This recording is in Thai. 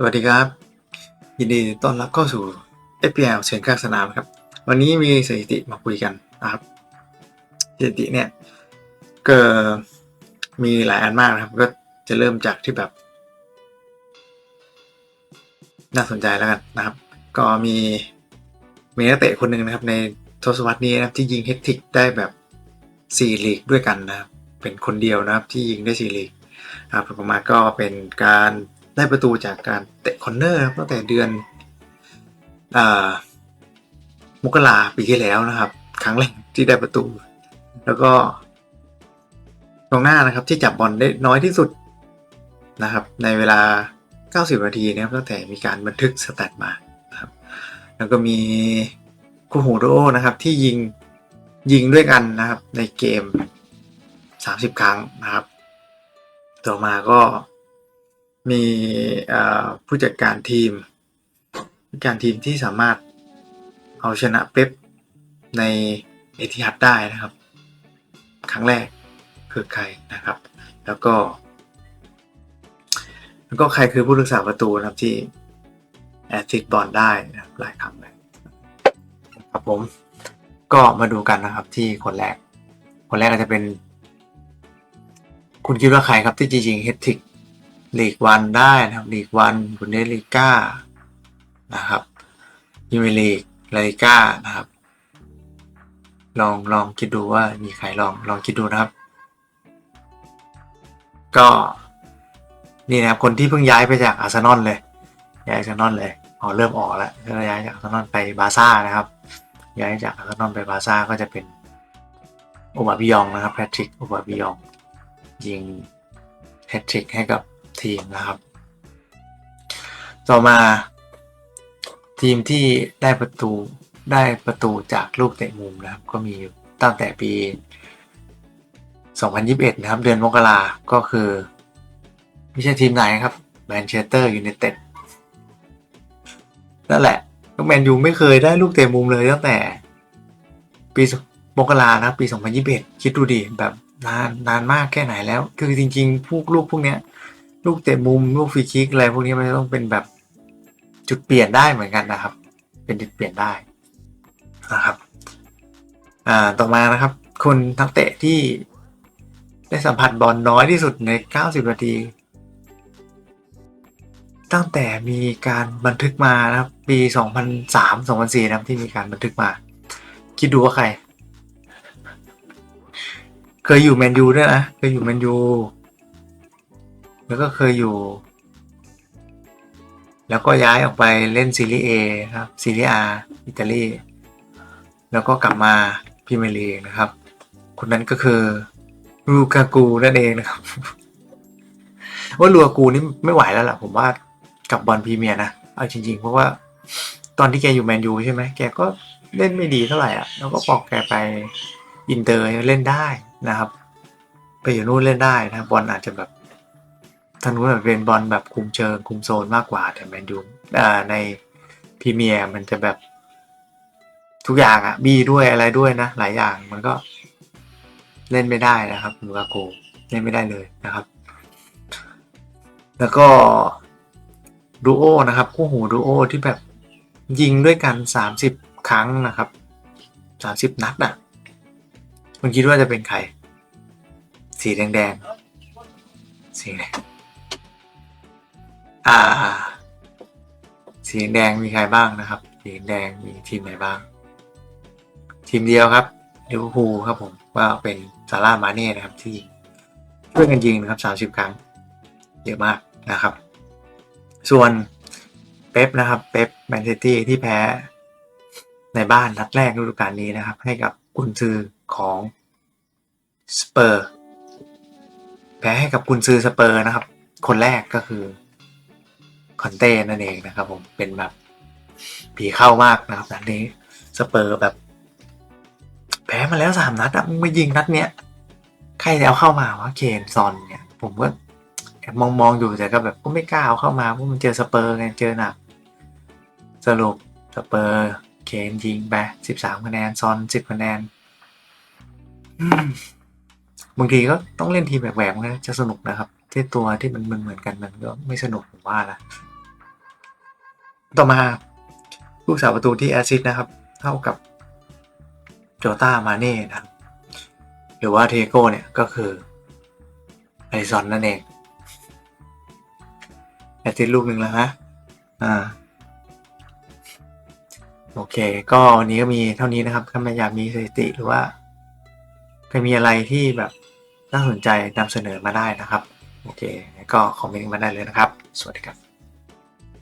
สวัสดีครับ ยินดีต้อนรับเข้าสู่ FPL เชิญข้างสนามครับ วันนี้มีสถิติมาคุยกันนะครับสถิติเนี่ยก็มีหลายอันมากนะครับ ก็จะเริ่มจากที่แบบ น่าสนใจแล้วกันนะครับ ก็มีมีนักเตะคนหนึ่งนะครับ ในทศวรรษนี้นะครับที่ยิงเฮตทริกได้แบบ4ลีกด้วยกันนะครับ เป็นคนเดียวนะครับที่ยิงได้4ลีกครับประมาณก็เป็นการ ได้ประตูจากการเตะคอนเนอร์ครับตั้งแต่เดือนอมกราปีที่แล้วนะครับ ครั้งแรกที่ได้ประตู แล้วก็กองหน้านะครับที่จับบอลได้น้อยที่สุดนะครับ ในเวลา 90 นาทีนะครับตั้งแต่มีการบันทึกสแตทมานะครับ แล้วก็มีคูฮูโรนะครับที่ยิงยิงด้วยกันนะครับในเกม 30 ครั้งนะครับ ต่อมาก็ มีผู้จัดการทีมผู้จัดการทีมที่สามารถเอาชนะเป๊ปในเอทิฮัดได้นะครับ ครั้งแรกคือใครนะครับ แล้วก็ แล้วก็ใครคือผู้รักษาประตูนะครับที่แอสซิสต์บอลได้นะครับหลายครั้งเลยครับผมก็มาดูกันนะครับที่คนแรก คนแรกก็จจะเป็น คุณคิดว่าใครครับที่จริงๆเฮตทริก ลีกวันได้นะครับลีกวันบุนเดสลีก้านะครับยูเมลีกลาลิก้านะครับ ลองลองคิดดูว่ามีใครลองลองคิดดูนะครับ ก็นี่นะครับคนที่เพิ่งย้ายไปจากอาร์เซนอลเลย ย้ายอาร์เซนอลเลยอ๋อเริ่มออกแล้วก็ย้ายจากอาร์เซนอลไปบาซ่านะครับ ย้ายจากอาร์เซนอลไปบาซ่าก็จะเป็นโอบาบิยองนะครับแพทริกโอบาบิยองยิงแฮตทริกให้กับ ทีมนะครับ ต่อมาทีมที่ได้ประตูได้ประตูจากลูกเตะมุมนะครับ ก็มีตั้งแต่ปี 2021 นะครับ เดือนมกราก็คือ ไม่ใช่ทีมไหนครับแมนเชสเตอร์ยูไนเต็ดนั่นแหละก็แมนยูไม่เคยได้ลูกเตะมุมเลยตั้งแต่ ปีมกรานะครับปี 2021 คิดดูดิแบบนานนานมากแค่ไหนแล้ว คือจริงๆพวกลูกพวกเนี้ย ลูกเตะมุมลูกฟรีคิกอะไรพวกนี้มันต้องเป็นแบบจุดเปลี่ยนได้เหมือนกันนะครับ เป็นจุดเปลี่ยนได้นะครับอ่าต่อมานะครับ คนทักเตะที่ได้สัมผัสบอลน้อยที่สุดใน 90 นาที ตั้งแต่มีการบันทึกมานะครับปี 2003 2004 นะครับที่มีการบันทึกมา คิดดูว่าใคร เคยอยู่แมนยูด้วยนะ เคยอยู่แมนยู แล้วก็เคยอยู่ แล้วก็ย้ายออกไปเล่นซีรีส์ A ครับซีรีส์ A อิตาลีแล้วก็กลับมาพรีเมียร์ลีนะครับ คนนั้นก็คือลูกากูนั่นเองนะครับ ว่าลูกากูนี่ไม่ไหวแล้วล่ะ ผมว่ากับบอลพรีเมียร์นะเอาจริง ๆ เพราะว่าตอนที่แกอยู่แมนยูใช่ไหมแกก็เล่นไม่ดีเท่าไหร่อะแล้วก็ปอกแกไปอินเตอร์เล่นได้นะครับ ไปอยู่นู่นเล่นได้นะบอลอาจจะแบบ ทางนู้นแบบเป็นบอลแบบคุมเชิงคุมโซนมากกว่า แต่แมนยูในพรีเมียร์มันจะแบบ ทุกอย่างอะบีด้วยอะไรด้วยนะ หลายอย่างมันก็เล่นไม่ได้นะครับลูกาโกเล่นไม่ได้เลยนะครับ แล้วก็ดูโอนะครับคู่หูดูโอที่แบบยิงด้วยกัน 30 ครั้งนะครับ 30 นัดอะคุณคิดว่าจะเป็นใคร สีแดงๆสีแดง อ่า สีแดงมีใครบ้างนะครับ สีแดงมีทีมไหนบ้าง ทีมเดียวครับลิเวอร์พูลครับผมว่าเป็นซาร่ามาเน่นะครับ ที่ช่วยกันยิงนะครับ30ครั้ง เยอะมากนะครับ ส่วนเป๊ปนะครับเป๊ปแมนเชสเตอร์ที่แพ้ในบ้านนัดแรกฤดูกาลนี้นะครับ ให้กับกุนซือของสเปอร์ แพ้ให้กับกุนซือสเปอร์นะครับ คนแรกก็คือ คอนเต้นั่นเองนะครับผมเป็นแบบผีเข้ามากนะครับนัดนี้สเปอร์แบบแพ้มาแล้วสามนัดอะมึงมายิงนัดเนี้ยใครจะเอาเข้ามาวะเคนซอนเนี่ย ผมก็แอบมองมองๆอยู่แต่ก็แบบก็ไม่กล้าเอาเข้ามาเพราะมันเจอสเปอร์ไงเจอหนักสรุปสเปอร์เคนยิงไปสิบสามคะแนนซอนสิบคะแนนบางทีก็ต้องเล่นทีมแหวกๆนะจะสนุกนะครับ ที่ตัวที่มันเหมือนเหมือนกันมันก็ไม่สนุกผมว่านะต่อมาผู้สาประตูที่แอซิสต์นะครับ เท่ากับโจตามาเน่นะครับหรือว่าเทโก้เนี่ยก็คือไอซอนนั่นเองแอซิสต์ลูกหนึ่งแล้วนะอ่าโอเค ก็วันนี้ก็มีเท่านี้นะครับ ถ้าไม่อยากมีสถิติหรือว่าใครมีอะไรที่แบบน่าสนใจนำเสนอมาได้นะครับ โอเค ก็คอมเมนต์มาได้เลยนะครับ สวัสดีครับ